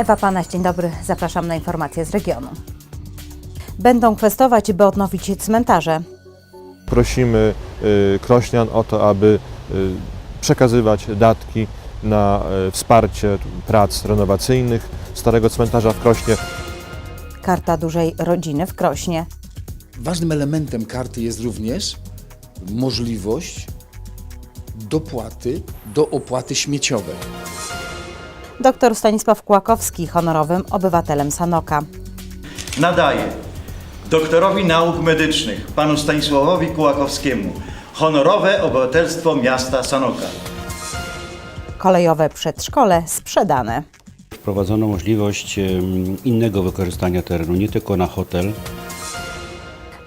Ewa Panaś, dzień dobry. Zapraszam na informacje z regionu. Będą kwestować, by odnowić cmentarze. Prosimy y, Krośnian o to, aby y, przekazywać datki na y, wsparcie prac renowacyjnych Starego Cmentarza w Krośnie. Karta Dużej Rodziny w Krośnie. Ważnym elementem karty jest również możliwość dopłaty do opłaty śmieciowej. Dr Stanisław Kłakowski, honorowym obywatelem Sanoka. Nadaje doktorowi nauk medycznych, panu Stanisławowi Kułakowskiemu, honorowe obywatelstwo miasta Sanoka. Kolejowe przedszkole sprzedane. Wprowadzono możliwość innego wykorzystania terenu, nie tylko na hotel,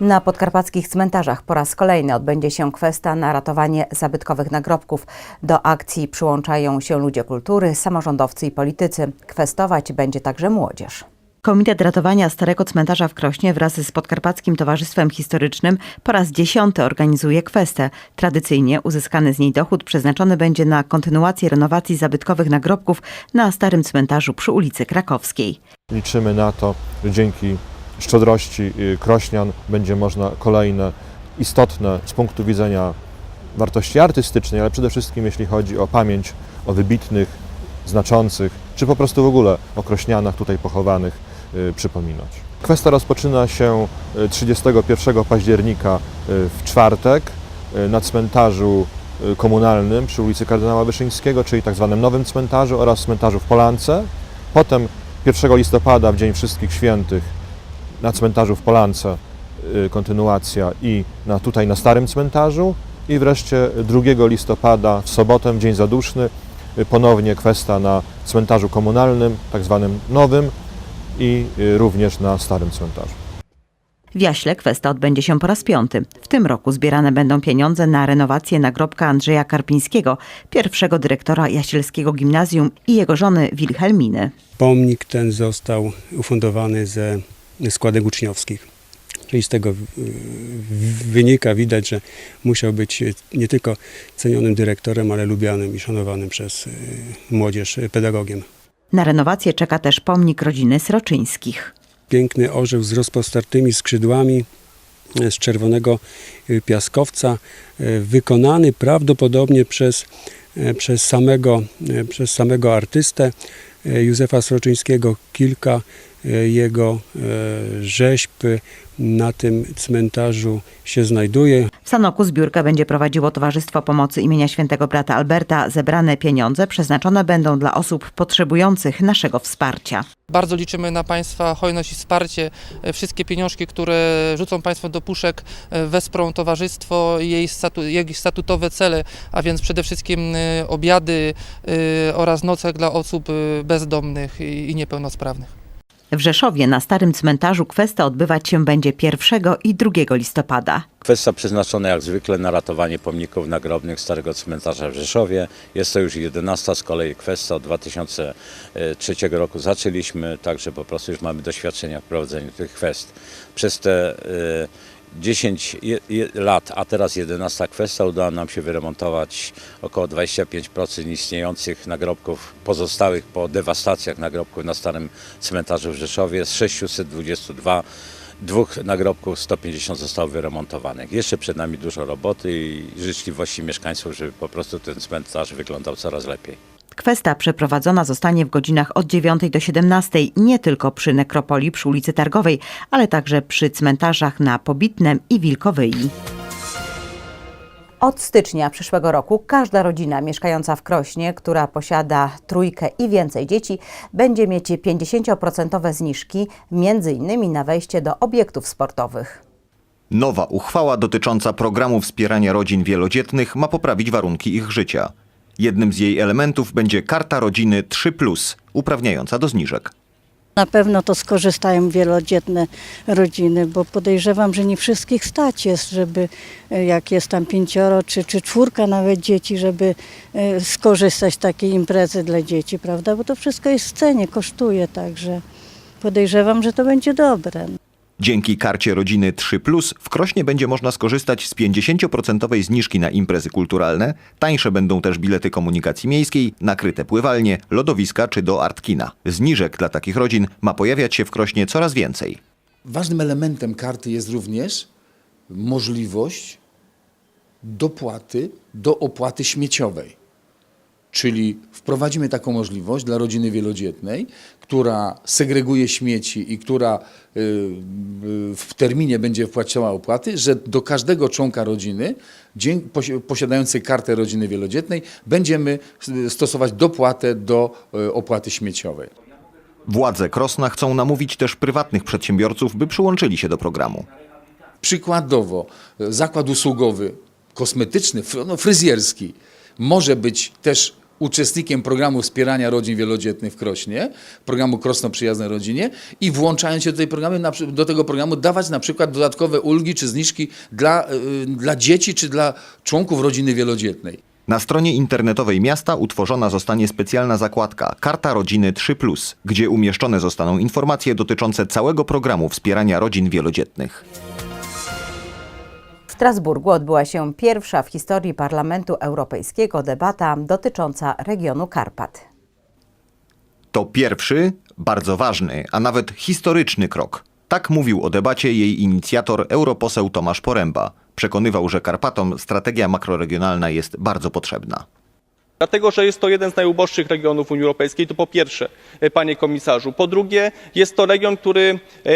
Na podkarpackich cmentarzach po raz kolejny odbędzie się kwesta na ratowanie zabytkowych nagrobków. Do akcji przyłączają się ludzie kultury, samorządowcy i politycy. Kwestować będzie także młodzież. Komitet Ratowania Starego Cmentarza w Krośnie wraz z Podkarpackim Towarzystwem Historycznym po raz dziesiąty organizuje kwestę. Tradycyjnie uzyskany z niej dochód przeznaczony będzie na kontynuację renowacji zabytkowych nagrobków na Starym Cmentarzu przy ulicy Krakowskiej. Liczymy na to, że dzięki szczodrości y, Krośnian będzie można kolejne istotne z punktu widzenia wartości artystycznej, ale przede wszystkim jeśli chodzi o pamięć o wybitnych, znaczących, czy po prostu w ogóle o Krośnianach tutaj pochowanych y, przypominać. Kwesta rozpoczyna się y, 31 października y, w czwartek na cmentarzu komunalnym przy ulicy Kardynała Wyszyńskiego, czyli tak zwanym Nowym Cmentarzu oraz cmentarzu w Polance. Potem 1 listopada, w Dzień Wszystkich Świętych, na cmentarzu w Polance y, kontynuacja i na, tutaj na Starym Cmentarzu i wreszcie 2 listopada w sobotę, w Dzień Zaduszny, y, ponownie kwesta na cmentarzu komunalnym, tak zwanym nowym i y, również na Starym Cmentarzu. W Jaśle kwesta odbędzie się po raz piąty. W tym roku zbierane będą pieniądze na renowację nagrobka Andrzeja Karpińskiego, pierwszego dyrektora Jasielskiego Gimnazjum i jego żony Wilhelminy. Pomnik ten został ufundowany ze składek uczniowskich. Czyli z tego y, wynika, widać, że musiał być nie tylko cenionym dyrektorem, ale lubianym i szanowanym przez y, młodzież pedagogiem. Na renowację czeka też pomnik rodziny Sroczyńskich. Piękny orzeł z rozpostartymi skrzydłami y, z czerwonego piaskowca, wykonany prawdopodobnie przez, przez, samego, przez samego artystę Józefa Sroczyńskiego. Kilka jego y, rzeźb na tym cmentarzu się znajduje. W Sanoku zbiórkę będzie prowadziło Towarzystwo Pomocy imienia Świętego Brata Alberta. Zebrane pieniądze przeznaczone będą dla osób potrzebujących naszego wsparcia. Bardzo liczymy na Państwa hojność i wsparcie. E, Wszystkie pieniążki, które rzucą Państwo do puszek, e, wesprą towarzystwo i jej, statu, jej statutowe cele, a więc przede wszystkim e, obiady e, oraz nocleg dla osób e, bezdomnych i niepełnosprawnych. W Rzeszowie na Starym Cmentarzu kwesta odbywać się będzie 1 i 2 listopada. Kwestia przeznaczona jak zwykle na ratowanie pomników nagrobnych Starego Cmentarza w Rzeszowie. Jest to już 11 z kolei kwestia. Od 2003 roku zaczęliśmy, także po prostu już mamy doświadczenia w prowadzeniu tych kwest. Przez te y, 10 je- je- lat, a teraz 11 kwestia, udało nam się wyremontować około 25% istniejących nagrobków pozostałych po dewastacjach nagrobków na Starym Cmentarzu w Rzeszowie. Z 622 dwóch nagrobków 150 zostało wyremontowanych. Jeszcze przed nami dużo roboty i życzliwości mieszkańców, żeby po prostu ten cmentarz wyglądał coraz lepiej. Kwesta przeprowadzona zostanie w godzinach od 9 do 17 nie tylko przy nekropolii przy ulicy Targowej, ale także przy cmentarzach na Pobitnem i Wilkowyi. Od stycznia przyszłego roku każda rodzina mieszkająca w Krośnie, która posiada trójkę i więcej dzieci, będzie mieć 50% zniżki, między innymi na wejście do obiektów sportowych. Nowa uchwała dotycząca programu wspierania rodzin wielodzietnych ma poprawić warunki ich życia. Jednym z jej elementów będzie karta rodziny 3, uprawniająca do zniżek. Na pewno to skorzystają wielodzietne rodziny, bo podejrzewam, że nie wszystkich stać jest, żeby e, jak jest tam pięcioro czy, czy czwórka nawet dzieci, żeby e, skorzystać z takiej imprezy dla dzieci, prawda? Bo to wszystko jest w cenie, kosztuje, także podejrzewam, że to będzie dobre. Dzięki karcie rodziny 3 w Krośnie będzie można skorzystać z 50% zniżki na imprezy kulturalne. Tańsze będą też bilety komunikacji miejskiej, nakryte pływalnie, lodowiska czy do artkina. Zniżek dla takich rodzin ma pojawiać się w Krośnie coraz więcej. Ważnym elementem karty jest również możliwość dopłaty do opłaty śmieciowej. Czyli wprowadzimy taką możliwość dla rodziny wielodzietnej, która segreguje śmieci i która y, y, w terminie będzie wpłacała opłaty, że do każdego członka rodziny dzień- posi- posiadającej kartę rodziny wielodzietnej będziemy y, stosować dopłatę do opłaty śmieciowej. Władze Krosna chcą namówić też prywatnych przedsiębiorców, by przyłączyli się do programu. Przykładowo, zakład usługowy, kosmetyczny, no, fryzjerski może być też uczestnikiem programu wspierania rodzin wielodzietnych w Krośnie, programu Krosno Przyjazne Rodzinie i włączając się do, tej programy, do tego programu dawać na przykład dodatkowe ulgi czy zniżki dla, y, dla dzieci czy dla członków rodziny wielodzietnej. Na stronie internetowej miasta utworzona zostanie specjalna zakładka Karta Rodziny 3, gdzie umieszczone zostaną informacje dotyczące całego programu wspierania rodzin wielodzietnych. W Strasburgu odbyła się pierwsza w historii Parlamentu Europejskiego debata dotycząca regionu Karpat. To pierwszy, bardzo ważny, a nawet historyczny krok. Tak mówił o debacie jej inicjator, europoseł Tomasz Poręba. Przekonywał, że Karpatom strategia makroregionalna jest bardzo potrzebna. Dlatego, że jest to jeden z najuboższych regionów Unii Europejskiej, to po pierwsze, e, panie komisarzu. Po drugie, jest to region, który e,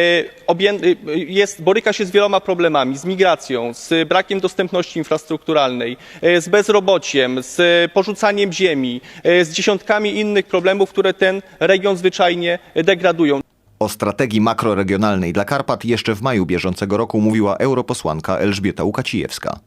e, boryka się z wieloma problemami, z migracją, z brakiem dostępności infrastrukturalnej, z bezrobociem, z porzucaniem ziemi, z dziesiątkami innych problemów, które ten region zwyczajnie degradują. O strategii makroregionalnej dla Karpat jeszcze w maju bieżącego roku mówiła europosłanka Elżbieta Łukacijewska.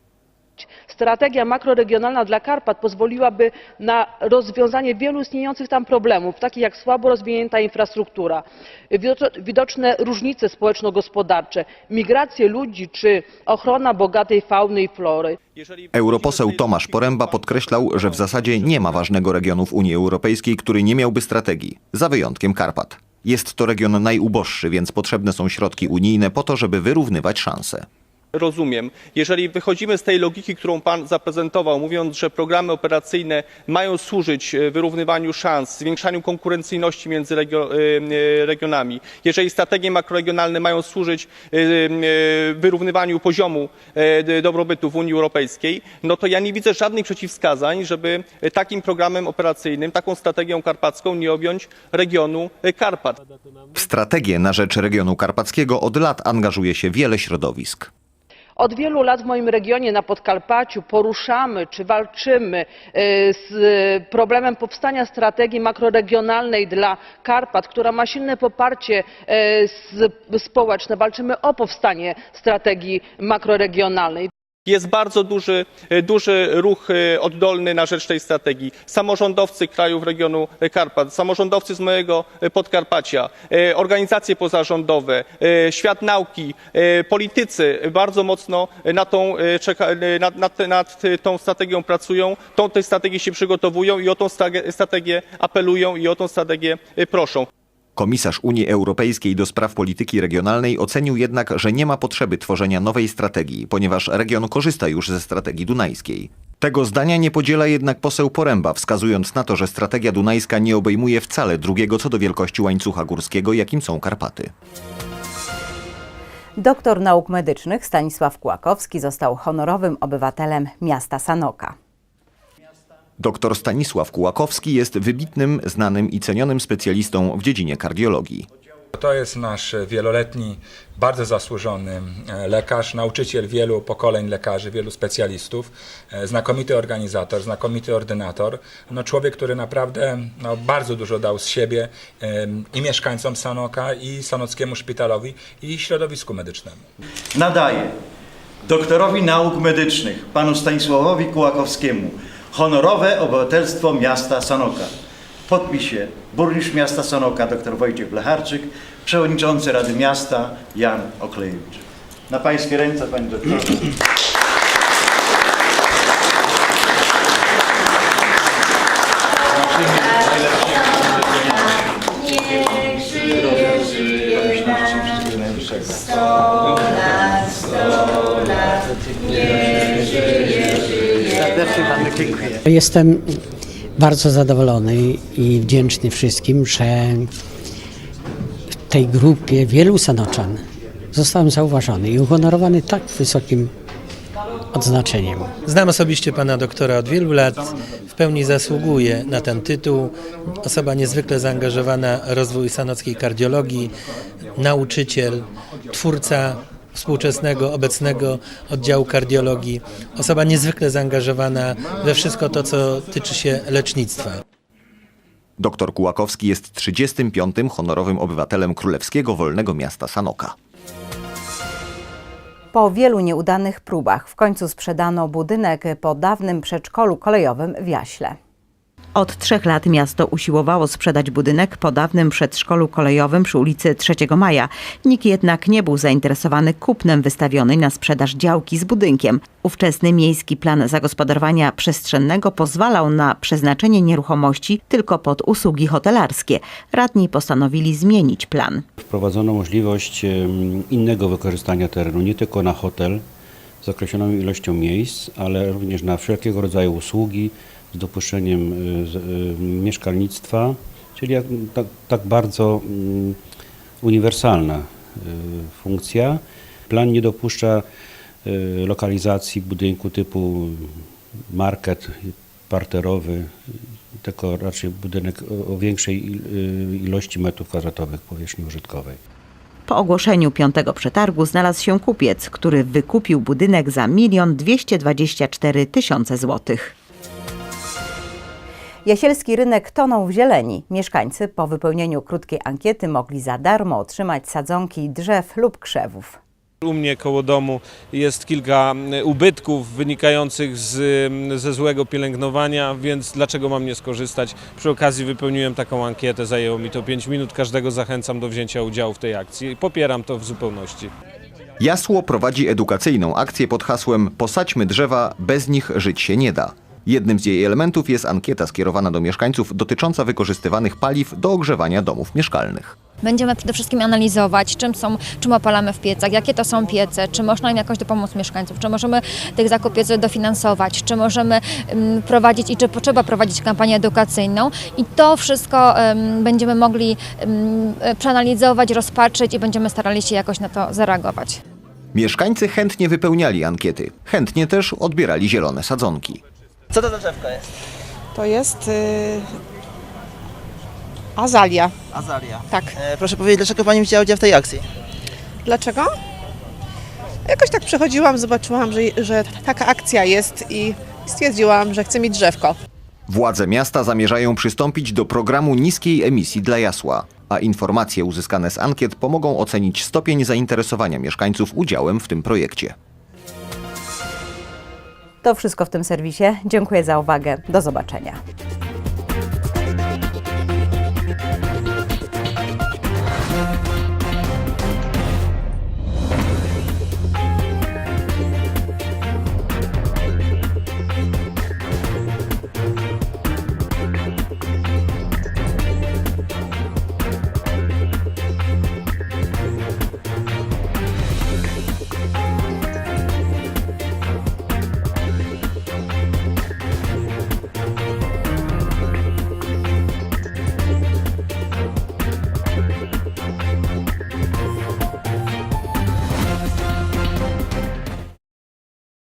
Strategia makroregionalna dla Karpat pozwoliłaby na rozwiązanie wielu istniejących tam problemów, takich jak słabo rozwinięta infrastruktura, widocz- widoczne różnice społeczno-gospodarcze, migracje ludzi czy ochrona bogatej fauny i flory. Europoseł Tomasz Poręba podkreślał, że w zasadzie nie ma ważnego regionu w Unii Europejskiej, który nie miałby strategii, za wyjątkiem Karpat. Jest to region najuboższy, więc potrzebne są środki unijne po to, żeby wyrównywać szanse. Rozumiem. Jeżeli wychodzimy z tej logiki, którą Pan zaprezentował, mówiąc, że programy operacyjne mają służyć e, wyrównywaniu szans, zwiększaniu konkurencyjności między e, e, regionami, jeżeli strategie makroregionalne mają służyć wyrównywaniu poziomu dobrobytu w Unii Europejskiej, no to ja nie widzę żadnych przeciwwskazań, żeby takim programem operacyjnym, taką strategią karpacką nie objąć regionu Karpat. W strategię na rzecz regionu karpackiego od lat angażuje się wiele środowisk. Od wielu lat w moim regionie na Podkarpaciu poruszamy czy walczymy e, z problemem powstania strategii makroregionalnej dla Karpat, która ma silne poparcie e, społeczne. Walczymy o powstanie strategii makroregionalnej. Jest bardzo duży, e, duży ruch e, oddolny na rzecz tej strategii. Samorządowcy krajów regionu Karpat, samorządowcy z mojego e, Podkarpacia, organizacje pozarządowe, świat nauki, politycy bardzo mocno na tą, nad, nad, nad tą strategią pracują, tą tej strategii się przygotowują i o tą strategię apelują i o tą strategię proszą. Komisarz Unii Europejskiej do spraw polityki regionalnej ocenił jednak, że nie ma potrzeby tworzenia nowej strategii, ponieważ region korzysta już ze strategii dunajskiej. Tego zdania nie podziela jednak poseł Poręba, wskazując na to, że strategia dunajska nie obejmuje wcale drugiego co do wielkości łańcucha górskiego, jakim są Karpaty. Doktor nauk medycznych Stanisław Kłakowski został honorowym obywatelem miasta Sanoka. Dr Stanisław Kułakowski jest wybitnym, znanym i cenionym specjalistą w dziedzinie kardiologii. To jest nasz wieloletni, bardzo zasłużony e, lekarz, nauczyciel wielu pokoleń lekarzy, wielu specjalistów, e, znakomity organizator, znakomity ordynator. No człowiek, który naprawdę no, bardzo dużo dał z siebie i mieszkańcom Sanoka, i Sanockiemu Szpitalowi, i środowisku medycznemu. Nadaje doktorowi nauk medycznych, panu Stanisławowi Kułakowskiemu, honorowe obywatelstwo miasta Sanoka. Podpisie burmistrz miasta Sanoka dr Wojciech Blecharczyk, przewodniczący Rady Miasta Jan Oklejewicz. Na pańskie ręce, panie doktorze. Jestem bardzo zadowolony i wdzięczny wszystkim, że w tej grupie wielu sanoczan zostałem zauważony i uhonorowany tak wysokim odznaczeniem. Znam osobiście pana doktora od wielu lat. W pełni zasługuje na ten tytuł. Osoba niezwykle zaangażowana w rozwój sanockiej kardiologii, nauczyciel, twórca współczesnego, obecnego oddziału kardiologii. Osoba niezwykle zaangażowana we wszystko to, co tyczy się lecznictwa. Doktor Kułakowski jest 35. honorowym obywatelem Królewskiego Wolnego Miasta Sanoka. Po wielu nieudanych próbach w końcu sprzedano budynek po dawnym przedszkolu kolejowym w Jaśle. Od trzech lat miasto usiłowało sprzedać budynek po dawnym przedszkolu kolejowym przy ulicy 3 Maja. Nikt jednak nie był zainteresowany kupnem wystawionej na sprzedaż działki z budynkiem. Ówczesny miejski plan zagospodarowania przestrzennego pozwalał na przeznaczenie nieruchomości tylko pod usługi hotelarskie. Radni postanowili zmienić plan. Wprowadzono możliwość innego wykorzystania terenu, nie tylko na hotel z określoną ilością miejsc, ale również na wszelkiego rodzaju usługi z dopuszczeniem y, y, mieszkalnictwa, czyli tak, tak bardzo mm, uniwersalna y, funkcja. Plan nie dopuszcza lokalizacji budynku typu market parterowy, tylko raczej budynek o, większej il- ilości metrów kwadratowych powierzchni użytkowej. Po ogłoszeniu piątego przetargu znalazł się kupiec, który wykupił budynek za milion dwieście dwadzieścia cztery tysiące złotych. Jasielski rynek tonął w zieleni. Mieszkańcy po wypełnieniu krótkiej ankiety mogli za darmo otrzymać sadzonki drzew lub krzewów. U mnie koło domu jest kilka mm, ubytków wynikających z, mm, ze złego pielęgnowania, więc dlaczego mam nie skorzystać? Przy okazji wypełniłem taką ankietę, zajęło mi to 5 minut. Każdego zachęcam do wzięcia udziału w tej akcji. Popieram to w zupełności. Jasło prowadzi edukacyjną akcję pod hasłem Posadźmy drzewa, bez nich żyć się nie da. Jednym z jej elementów jest ankieta skierowana do mieszkańców dotycząca wykorzystywanych paliw do ogrzewania domów mieszkalnych. Będziemy przede wszystkim analizować, czym są, czym opalamy w piecach, jakie to są piece, czy można im jakoś dopomóc mieszkańców, czy możemy tych zakup pieców dofinansować, czy możemy um, prowadzić i czy potrzeba prowadzić kampanię edukacyjną i to wszystko będziemy mogli przeanalizować, rozpatrzyć i będziemy starali się jakoś na to zareagować. Mieszkańcy chętnie wypełniali ankiety, chętnie też odbierali zielone sadzonki. Co to za drzewko jest? To jest y, azalia. Azalia. Tak. E, proszę powiedzieć, dlaczego Pani wzięła udział w tej akcji? Dlaczego? Jakoś tak przechodziłam, zobaczyłam, że, że taka akcja jest i stwierdziłam, że chcę mieć drzewko. Władze miasta zamierzają przystąpić do programu niskiej emisji dla Jasła, a informacje uzyskane z ankiet pomogą ocenić stopień zainteresowania mieszkańców udziałem w tym projekcie. To wszystko w tym serwisie. Dziękuję za uwagę. Do zobaczenia.